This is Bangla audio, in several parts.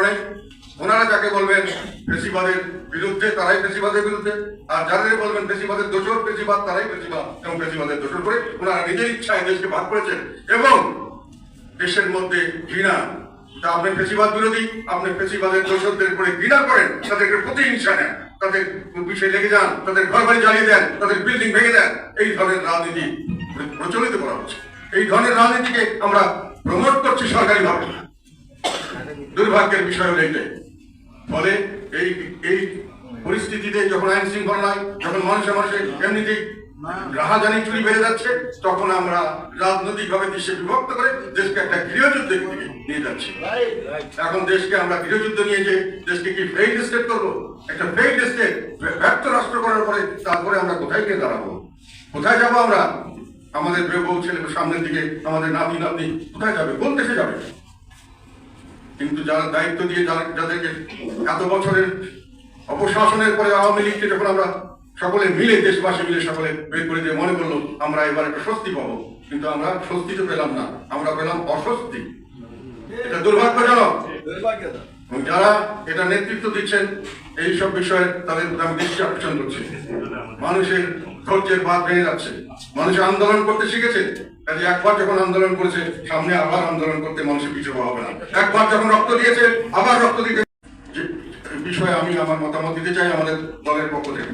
কারণে ওনারা যাকে বলবেন ফেসিবাদের বিরুদ্ধে, তারাই ফেসিবাদের বিরুদ্ধে, আর যাদের বলবেন ফেসিবাদের দোষর ফেসিবাদ তারাই ফেসিবাদ এবং ফেসিবাদের দোষর করে ওনারা নিজের ইচ্ছায় দেশকে ভাগ করেছেন। এবং দেশের মধ্যে ঘৃণা, তা আপনি ফেসিবাদ বিরোধী আপনি ফেসিবাদের দোষরদের করে ঘৃণা করেন, তাদেরকে প্রতিহিংসা নেন, তাদের বিষয়ে লেগে যান, তাদের ঘর বাড়ি জ্বালিয়ে দেন, তাদের বিল্ডিং ভেঙে দেন, এই ধরনের রাজনীতি প্রচলিত করা হচ্ছে। এই ধরনের রাজনীতিকে আমরা প্রমোট করছি সরকারিভাবে। দুর্ভাগ্যের বিষয় হলো ফলে এই এই পরিস্থিতিতে যখন আইন শৃঙ্খলা নাই যখন মানুষে মানুষে এমনিতেই রাহাজানি চুরি বেড়ে যাচ্ছে, তখন আমরা রাজনৈতিকভাবে বিভক্ত করে দেশকে একটা গৃহযুদ্ধের দিকে নিয়ে যাচ্ছি। এখন দেশকে আমরা গৃহযুদ্ধ নিয়ে যে দেশকে কি ফেইড স্টেট করব? একটা ফেইড স্টেট ব্যর্থ রাষ্ট্র করার পরে তারপরে আমরা কোথায় গিয়ে দাঁড়াবো? কোথায় যাব আমরা? আমাদের বউ ছেলে সামনের দিকে, আমাদের নাতি নাতনি কোথায় যাবে? কোন দেশে যাবে? কিন্তু যারা দায়িত্ব দিয়ে যারা যাদেরকে এত বছরের অপশাসনের পরে আওয়ামী লীগকে যখন আমরা সকলে মিলে, দেশবাসী মিলে সকলে বের করে দিয়ে মনে করল, আমরা এবার একটা স্বস্তি পাবো। কিন্তু আমরা স্বস্তি তো পেলাম না, আমরা পেলাম অস্বস্তি। এটা দুর্ভাগ্যজনক। যারা এটা নেতৃত্ব দিচ্ছেন, এই সব বিষয়ে তাদের আমি দৃষ্টি আকর্ষণ করছি। মানুষের ধৈর্যের বাদ ভেঙে যাচ্ছে। মানুষ আন্দোলন করতে শিখেছে। কাজে একবার যখন আন্দোলন করেছে, সামনে আবার আন্দোলন করতে মানুষের পিছু হবে না। একবার যখন রক্ত দিয়েছে, আবার রক্ত দিতে বিষয়ে আমি আমার মতামত দিতে চাই আমাদের দলের পক্ষ থেকে।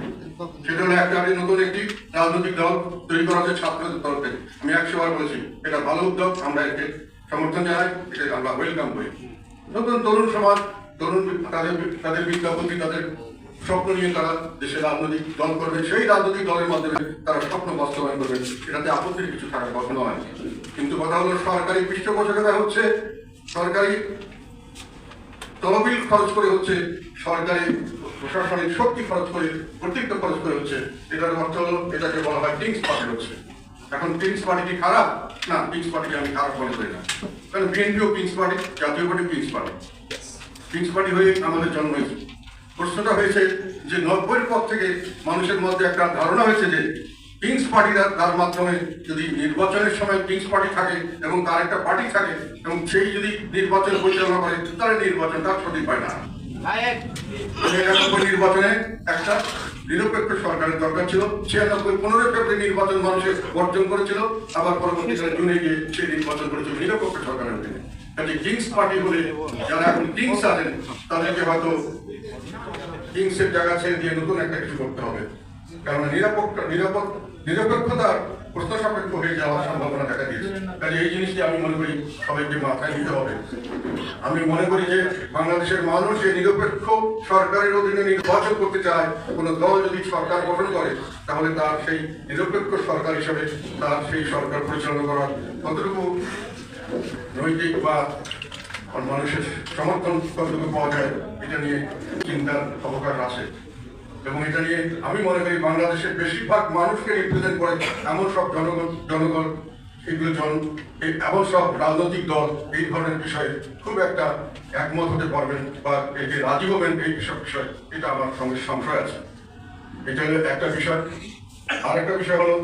সেটা হলো একটা আমি নতুন একটি রাজনৈতিক দল তৈরি করা হচ্ছে ছাত্রদের তরফ থেকে। আমি একশো বার বলেছি, এটা ভালো উদ্যোগ, আমরা একে সমর্থন জানাই এটা আমরা ওয়েলকাম করি। নতুন তরুণ সমাজ, তরুণ তাদের তাদের বিজ্ঞাপতি তাদের স্বপ্ন নিয়ে তারা দেশের রাজনৈতিক দল করবে, সেই রাজনৈতিক দলের মাধ্যমে তারা স্বপ্ন বাস্তবায়ন করবে। এটাতে আপত্তির কিছু থাকার কথা নয়। কিন্তু কথা হলো, সরকারি পৃষ্ঠপোষকতা হচ্ছে, সরকারি তহবিল খরচ করে হচ্ছে, সরকারি প্রশাসনিক শক্তি খরচ করে অতিরিক্ত খরচ করে হচ্ছে। এটার অর্থ হলো, এটাকে বলা হয় কিংস পার্টি হচ্ছে। এখন কিংস পার্টি কি খারাপ? না কিংস পার্টিকে আমি খারাপ মনে করি না। কারণ বিএনপিও kings party Jatiya party kings party kings party হয়ে আমাদের জন্ম হয়েছে। প্রশ্নটা হয়েছে যে নব্বইয়ের পর থেকে মানুষের মধ্যে একটা ধারণা হয়েছে যে কিংস পার্টিরা তার মাধ্যমে যদি নির্বাচনের সময় কিংস পার্টি থাকে এবং তার একটা পার্টি থাকে এবং সেই যদি নির্বাচন পরিচালনা করে, তাহলে নির্বাচনটা সঠিক হয় না। নিরানব্বই নির্বাচনে একটা নিরপেক্ষ সরকারের দরকার ছিল, ছিয়ানব্বই, পনেরো ফেব্রুয়ারি নির্বাচন মানুষের বর্জন করেছিল, আবার পরবর্তীকালে জুনে গিয়ে সেই নির্বাচন করেছিল নিরপেক্ষ সরকারের অধীনে। কাজে কিংস পার্টি বলে যারা এখন কিংস আছেন, তাদেরকে হয়তো কিংসের জায়গা ছেড়ে দিয়ে নতুন একটা কিছু করতে হবে। কারণ নিরাপত্তা, নিরাপদ, নিরপেক্ষতার প্রশ্ন সাপেক্ষ হয়ে যাওয়ার সম্ভাবনা দেখা দিয়েছে। কাজে এই জিনিসটি আমি মনে করি সবাইকে মাথায় নিতে হবে। আমি মনে করি যে বাংলাদেশের মানুষ যে নিরপেক্ষ সরকারের অধীনে নির্বাচন করতে চায়, কোনো দল যদি সরকার গঠন করে, তাহলে তার সেই নিরপেক্ষ সরকার হিসেবে তার সেই সরকার পরিচালনা করার কতটুকু নৈতিক বা মানুষের সমর্থন কতটুকু পাওয়া যায়, এটা নিয়ে চিন্তার অবকাশ আছে। এবং এটা নিয়ে আমি মনে করি বাংলাদেশের বেশিরভাগ মানুষকে রিপ্রেজেন্ট করে এমন সব জনগণ জনগণ, এগুলো জন এমন সব রাজনৈতিক দল, এই ধরনের বিষয়ে খুব একটা একমত হতে পারবেন বা যে রাজি হবেন এই সব বিষয়, এটা আমার সঙ্গে সংশয় আছে। এটা হলো একটা বিষয়। আর একটা বিষয় হলো